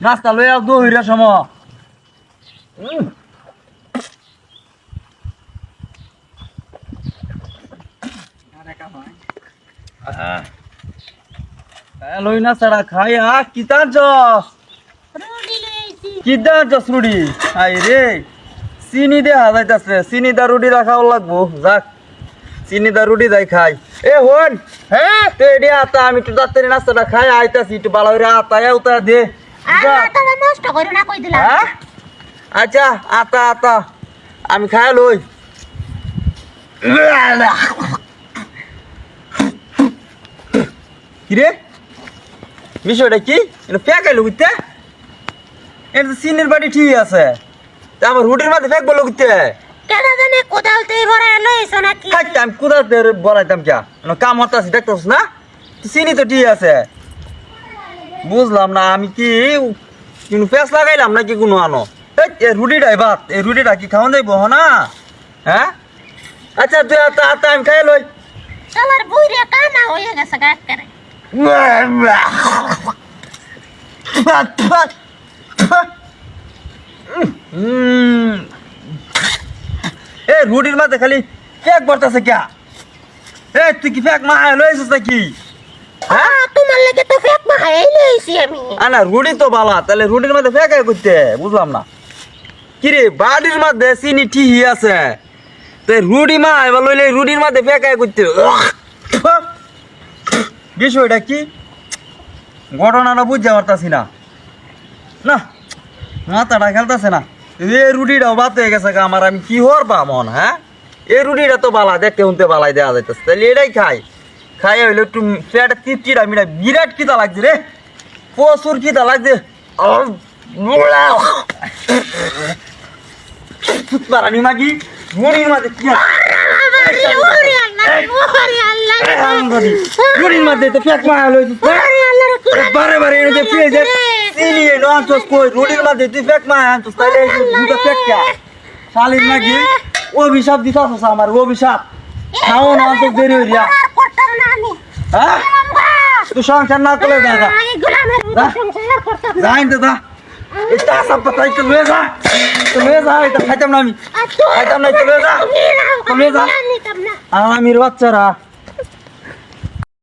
নাস্তা লই আস দো হইরা সম লই না সারা খাই আ কিতার জস? কিদার জস রুডি আই রে চিনি দে হাজাইতাছে চিনি দা রুটি রাখাও লাগবো যাক। চিনি দা রুটি যাই খাই। এ হন হ্যাঁ? তো এডি আতা আমি তো তাড়াতাড়ি নাস্তাটা খাই আইতাছি একটু ভালো করে আতা উতা দে। না হ্যাঁ? আচ্ছা আতা আতা আমি খাই লই। কিরে বিষয়টা কি? এটা ফেঁকাইলো বুঝতে এটা তো সিনের বাড়ি ঠিক আছে। তা আমার রুটির মাঝে ফেঁকবো লুকতে কেন জানে কোদাল তুই ভরা এলো এসো নাকি আমি কোথাতে বলাইতাম কে কাম হতাছি দেখতেছ না? তো চিনি তো ঠিক আছে। বুঝলাম না আমি কি কিন্তু পেঁচ লাগাইলাম নাকি কোনো আনো? এই, রুটিটাই ভাত এই রুটিটা কি খাওয়া যাইব না? হ্যাঁ? আচ্ছা তুই আতা আমি খাই লই। সবার বুইরে কানা হয়ে গেছে গাছ করে এ রুটির মাঝে খালি ফেক বর্তাছে কে এ তুই কি ফেক মা লইছিস নাকি? হ্যাঁ? তোমার লেগে তো ফেক মাহাই লইছি আমি। আনা রুটি তো বালা তাহলে রুটির মধ্যে ফেকাই করতে বুঝলাম না। কিরে বাড়ির মধ্যে চিনি ঠিকই আছে। তো রুটি মা এবার লইলে রুটির মধ্যে ফেকাই করতে বিষয়টা কি? ঘটনাটা বুঝতে পারতাছি না। না মাথাটা খেলতেছে না। এই রুটিটাও বাদ হয়ে গেছে আমার আমি কি হর পা মন হ্যাঁ? এই রুটিটা তো বালা দেখতে শুনতে বালাই দেওয়া যাইতেছে। তাহলে এটাই খাই। খাই হইলে একটু পেটে তৃপ্তিটা মিটা বিরাট কিতা লাগছে রে। প্রচুর কিতা লাগছে। অভিশাপ দিতাছস আমার, অভিশাপ। খাও না তো দেরি হই যা আর করতাম না আমি হ্যাঁ? তুই সংসার না করলে যা যা আমি গোলামের মতো যা। সংসার করতাম না। যা ইনতে যা এটা সব পাতাই তো লয়ে যা। তো লয়ে যা এটা খাইতাম না আমি। খাইতাম না তো লয়ে যা। তো লয়ে যা। আমি নিতাম না। আর আমির বাচ্চারা।